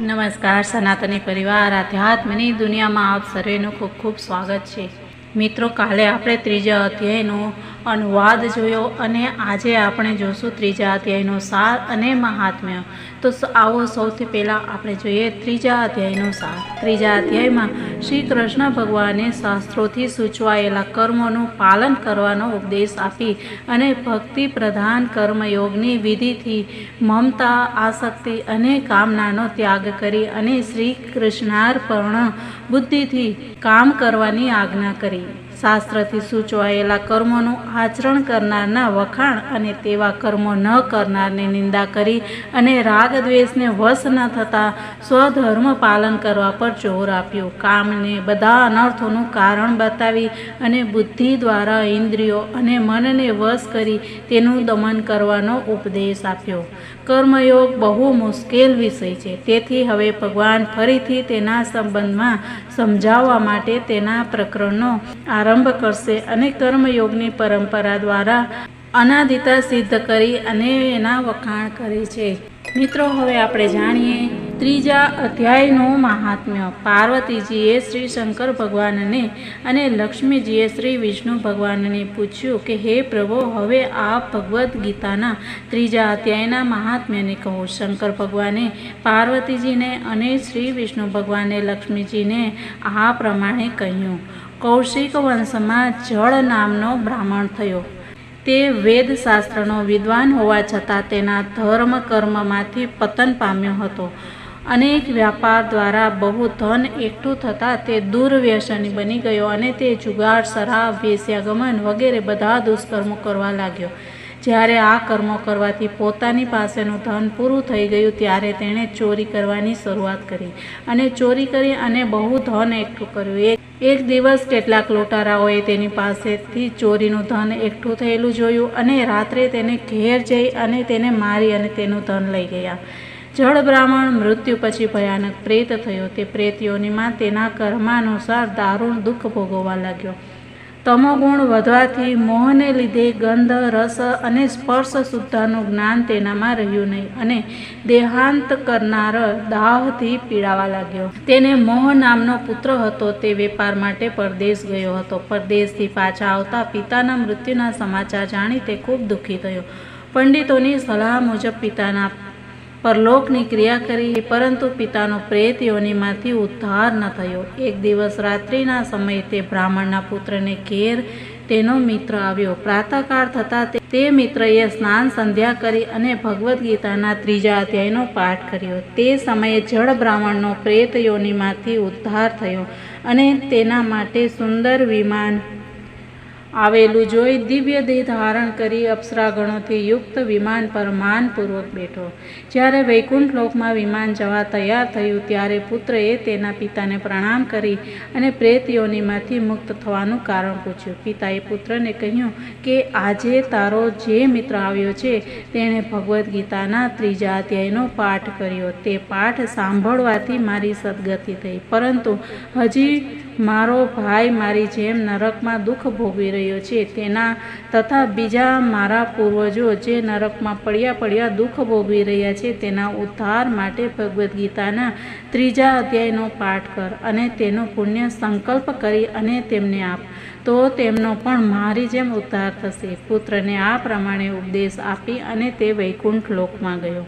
નમસ્કાર સનાતની પરિવાર આધ્યાત્મની દુનિયામાં આપ સર્વેનું ખૂબ ખૂબ સ્વાગત છે. મિત્રો, કાલે આપણે ત્રીજા અધ્યાયનો અનુવાદ જોયો અને આજે આપણે જોશું ત્રીજા અધ્યાયનો સાર અને મહાત્મ્ય. તો આવો સૌથી પહેલાં આપણે જોઈએ ત્રીજા અધ્યાયનો સાર. ત્રીજા અધ્યાયમાં શ્રી કૃષ્ણ ભગવાને શાસ્ત્રોથી સૂચવાયેલા કર્મોનું પાલન કરવાનો ઉપદેશ આપી અને ભક્તિ પ્રધાન કર્મયોગની વિધિથી મમતા, આસક્તિ અને કામનાનો ત્યાગ કરી અને શ્રી કૃષ્ણાર્પણ બુદ્ધિથી કામ કરવાની આજ્ઞા કરી. করেন શાસ્ત્રથી સૂચવાયેલા કર્મોનું આચરણ કરનારના વખાણ અને તેવા કર્મો ન કરનારને નિંદા કરી અને રાગ દ્વેષને વશ ન થતાં સ્વધર્મ પાલન કરવા પર જોર આપ્યું. કામને બધા અનર્થોનું કારણ બતાવી અને બુદ્ધિ દ્વારા ઇન્દ્રિયો અને મનને વશ કરી તેનું દમન કરવાનો ઉપદેશ આપ્યો. કર્મયોગ બહુ મુશ્કેલ વિષય છે. તેથી હવે ભગવાન ફરીથી તેના સંબંધમાં સમજાવવા માટે તેના પ્રકરણનો આરંભ કરશે અને કર્મયોગની પરંપરા દ્વારા અનાદિતા સિદ્ધ કરી અને એના વખાણ કરે છે. મિત્રો, હવે આપણે જાણીએ ત્રીજા અધ્યાયનું મહાત્મ્ય. પાર્વતીજીએ શ્રી શંકર ભગવાનને અને લક્ષ્મીજીએ શ્રી વિષ્ણુ ભગવાનને પૂછ્યું કે, હે પ્રભુ, હવે આ ભગવદ્ ગીતાના ત્રીજા અધ્યાયના મહાત્મ્યને કહો. શંકર ભગવાને પાર્વતીજીને અને શ્રી વિષ્ણુ ભગવાને લક્ષ્મીજીને આ પ્રમાણે કહ્યું કૌશિક વંશમાં જળ નામનો બ્રાહ્મણ થયો. તે વેદશાસ્ત્રનો વિદ્વાન હોવા છતાં તેના ધર્મ કર્મમાંથી પતન પામ્યો હતો. અનેક વ્યાપાર દ્વારા બહુ ધન એકઠું થતાં તે દુર્વ્યસની બની ગયો અને તે જુગાર શરાબ વેશ્યાગમન વગેરે બધા દુષ્કર્મો કરવા લાગ્યો. જ્યારે આ કર્મો કરવાથી પોતાની પાસેનું ધન પૂરું થઈ ગયું ત્યારે તેણે ચોરી કરવાની શરૂઆત કરી અને ચોરી કરી અને બહુ ધન એકઠું કર્યું. એક એક દિવસ કેટલાક લૂંટારાઓએ તેની પાસેથી ચોરીનું ધન એકઠું થયેલું જોયું અને રાત્રે તેને ઘેર જઈ અને તેને મારી અને તેનું ધન લઈ ગયા. જળ બ્રાહ્મણ મૃત્યુ પછી ભયાનક પ્રેત થયો. તે પ્રેતયોનીમાં તેના કર્માનુસાર દારૂણ દુઃખ ભોગવવા લાગ્યો. તમોગુણ વધવાથી મોહને લીધે ગંધ, રસ અને સ્પર્શ શુદ્ધાનું જ્ઞાન તેનામાં રહ્યું નહીં અને દેહાંત કરનાર દાહથી પીડાવા લાગ્યો. તેને મોહ નામનો પુત્ર હતો. તે વેપાર માટે પરદેશ ગયો હતો. પરદેશથી પાછા આવતા પિતાના મૃત્યુના સમાચાર જાણી તે ખૂબ દુઃખી થયો. પંડિતોની સલાહ મુજબ પિતાના પરલોકની ક્રિયા કરી, પરંતુ પિતાનો પ્રેત યોનિમાંથી ઉદ્ધાર ન થયો. એક દિવસ રાત્રિના સમયે તે બ્રાહ્મણના પુત્રને ઘેર તેનો મિત્ર આવ્યો. પ્રાતઃકાળ થતાં તે- મિત્રએ સ્નાન સંધ્યા કરી અને ભગવદ્ ગીતાના ત્રીજા અધ્યાયનો પાઠ કર્યો. તે સમયે જળ બ્રાહ્મણનો પ્રેત યોનિમાંથી ઉદ્ધાર થયો અને તેના માટે સુંદર વિમાન આવેલું જોઈ દિવ્ય દેહ ધારણ કરી અપ્સરાગણોથી યુક્ત વિમાન પર માનપૂર્વક બેઠો. જ્યારે વૈકુંઠ લોકમાં વિમાન જવા તૈયાર થયું, ત્યારે પુત્રએ તેના પિતાને પ્રણામ કરી અને પ્રેત મુક્ત થવાનું કારણ પૂછ્યું. પિતાએ પુત્રને કહ્યું કે, આજે તારો જે મિત્ર આવ્યો છે, તેણે ભગવદ્ ગીતાના ત્રીજા અધ્યાયનો પાઠ કર્યો. તે પાઠ સાંભળવાથી મારી સદગતિ થઈ. પરંતુ હજી મારો ભાઈ મારી જેમ નરકમાં દુઃખ ભોગવી રહ્યો છે. તેના તથા બીજા મારા પૂર્વજો જે નરકમાં પડ્યા પડ્યા દુઃખ ભોગવી રહ્યા છે, તેના ઉદ્ધાર માટે ભગવદ્ ગીતાના ત્રીજા અધ્યાયનો પાઠ કર અને તેનો પુણ્ય સંકલ્પ કરી અને તેમને આપ. તો તેમનો પણ મારી જેમ ઉદ્ધાર થશે. પુત્રને આ પ્રમાણે ઉપદેશ આપી અને તે વૈકુંઠ લોકમાં ગયો.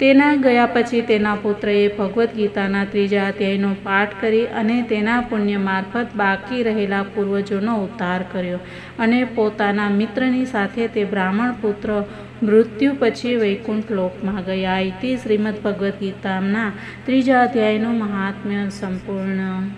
તેના ગયા પછી તેના પુત્રએ ભગવદ્ ગીતાના ત્રીજા અધ્યાયનો પાઠ કરી અને તેના પુણ્ય મારફત બાકી રહેલા પૂર્વજોનો ઉદ્ધાર કર્યો અને પોતાના મિત્રની સાથે તે બ્રાહ્મણ પુત્ર મૃત્યુ પછી વૈકુંઠ લોકમાં ગયા. ઇતિ શ્રીમદ ભગવદ્ ગીતાના ત્રીજા અધ્યાયનું મહાત્મ્ય સંપૂર્ણ